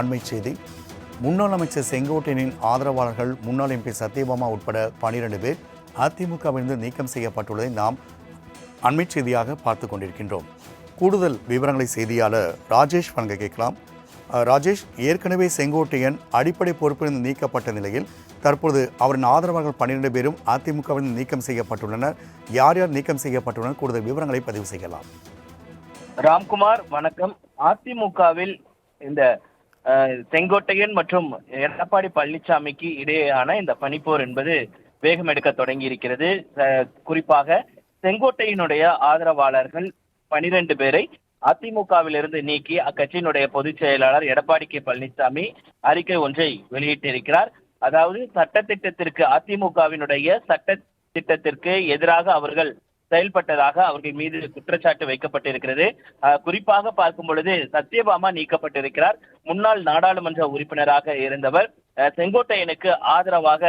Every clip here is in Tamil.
அண்மை செய்தி. முன்னாள் அமைச்சர் செங்கோட்டையனின் ஆதரவாளர்கள் முன்னாள் எம்பி சத்யபாமா உட்பட பனிரெண்டு பேர் அதிமுகவிலிருந்து நீக்கம் செய்யப்பட்டுள்ளதை நாம் அண்மை செய்தியாக பார்த்து கொண்டிருக்கின்றோம். கூடுதல் விவரங்களை செய்தியாளர் ராஜேஷ் வழங்க கேட்கலாம். ராஜேஷ் ஏற்கனவே செங்கோட்டையன் அடிப்படை பொறுப்பிலிருந்து நீக்கப்பட்ட நிலையில் தற்போது அவரின் ஆதரவாளர்கள் பன்னிரண்டு பேரும் அதிமுகவிலிருந்து நீக்கம் செய்யப்பட்டுள்ளனர். யார் யார் நீக்கம் செய்யப்பட்டுள்ளனர்? கூடுதல் விவரங்களை பதிவு செய்யலாம். ராம்குமார் வணக்கம். அதிமுகவில் இந்த செங்கோட்டையன் மற்றும் எடப்பாடி பழனிசாமிக்கு இடையேயான இந்த பனிப்போர் என்பது வேகம் எடுக்க தொடங்கி இருக்கிறது குறிப்பாக செங்கோட்டையினுடைய ஆதரவாளர்கள் பனிரெண்டு பேரை அதிமுகவிலிருந்து நீக்கி அக்கட்சியினுடைய பொதுச் செயலாளர் எடப்பாடி கே பழனிசாமி அறிக்கை ஒன்றை வெளியிட்டிருக்கிறார். அதாவது சட்டத்திட்டத்திற்கு அதிமுகவினுடைய சட்ட திட்டத்திற்கு எதிராக அவர்கள் செயல்பட்டதாக அவர்கள் மீது குற்றச்சாட்டு வைக்கப்பட்டிருக்கிறது. குறிப்பாக பார்க்கும் பொழுது சத்யபாமா நீக்கப்பட்டிருக்கிறார். முன்னாள் நாடாளுமன்ற உறுப்பினராக இருந்தவர். செங்கோட்டையனுக்கு ஆதரவாக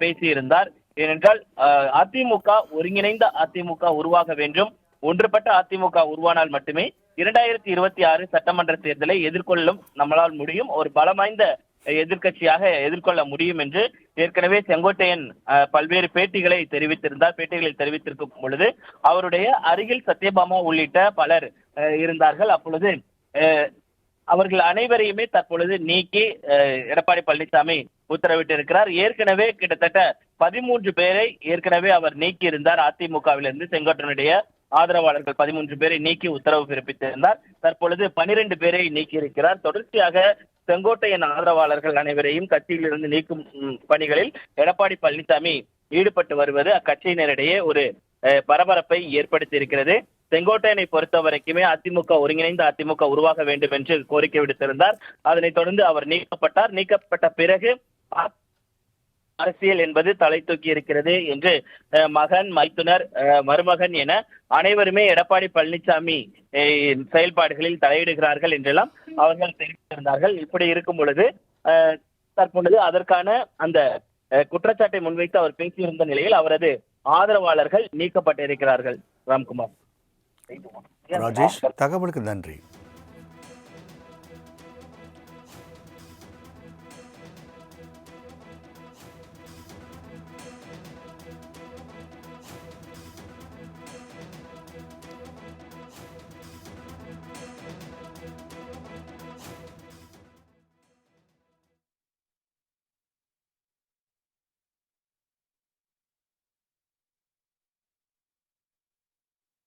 பேசியிருந்தார். ஏனென்றால் அஹ், அதிமுக ஒருங்கிணைந்த அதிமுக உருவாக வேண்டும். ஒன்றுபட்ட அதிமுக உருவானால் மட்டுமே இரண்டாயிரத்தி இருபத்தி ஆறு சட்டமன்ற தேர்தலை எதிர்கொள்ளும் நம்மளால் முடியும். ஒரு பலமாய்ந்த எதிர்க்கட்சியாக எதிர்கொள்ள முடியும் என்று ஏற்கனவே செங்கோட்டையன் அஹ், பல்வேறு பேட்டிகளை தெரிவித்திருந்தார் பேட்டிகளை தெரிவித்திருக்கும் பொழுது அவருடைய அருகில் சத்யபாமா உள்ளிட்ட பலர் இருந்தார்கள். அப்பொழுது அவர்கள் அனைவரையுமே தற்பொழுது நீக்கி அஹ், எடப்பாடி பழனிசாமி உத்தரவிட்டிருக்கிறார். ஏற்கனவே கிட்டத்தட்ட பதிமூன்று பேரை ஏற்கனவே அவர் நீக்கி இருந்தார் அதிமுகவிலிருந்து செங்கோட்டனுடைய ஆதரவாளர்கள் பதிமூன்று பேரை நீக்கி உத்தரவு பிறப்பித்திருந்தார். தற்பொழுது பனிரெண்டு பேரை நீக்கி இருக்கிறார் தொடர்ச்சியாக செங்கோட்டையன் ஆதரவாளர்கள் அனைவரையும் கட்சியிலிருந்து நீக்கும் பணிகளில் எடப்பாடி பழனிசாமி ஈடுபட்டு வருவது அக்கட்சியினரிடையே ஒரு அஹ், பரபரப்பை ஏற்படுத்தி இருக்கிறது செங்கோட்டையனை பொறுத்த வரைக்குமே அதிமுக ஒருங்கிணைந்த அதிமுக உருவாக வேண்டும் என்று கோரிக்கை விடுத்திருந்தார். அதனைத் தொடர்ந்து அவர் நீக்கப்பட்டார். நீக்கப்பட்ட பிறகு அரசியல் என்பது தலை தூக்கி இருக்கிறது என்று மகன் மைத்துனர் அஹ், மருமகன் என அனைவருமே எடப்பாடி பழனிசாமி செயல்பாடுகளில் தலையிடுகிறார்கள் என்றெல்லாம் அவர்கள் தெரிவித்திருந்தார்கள். இப்படி இருக்கும் பொழுது தற்பொழுது அதற்கான அந்த குற்றச்சாட்டை முன்வைத்து அவர் பேசியிருந்த நிலையில் அவரது ஆதரவாளர்கள் நீக்கப்பட்டிருக்கிறார்கள். ராம்குமார். ராஜேஷ் தகவலுக்கு நன்றி.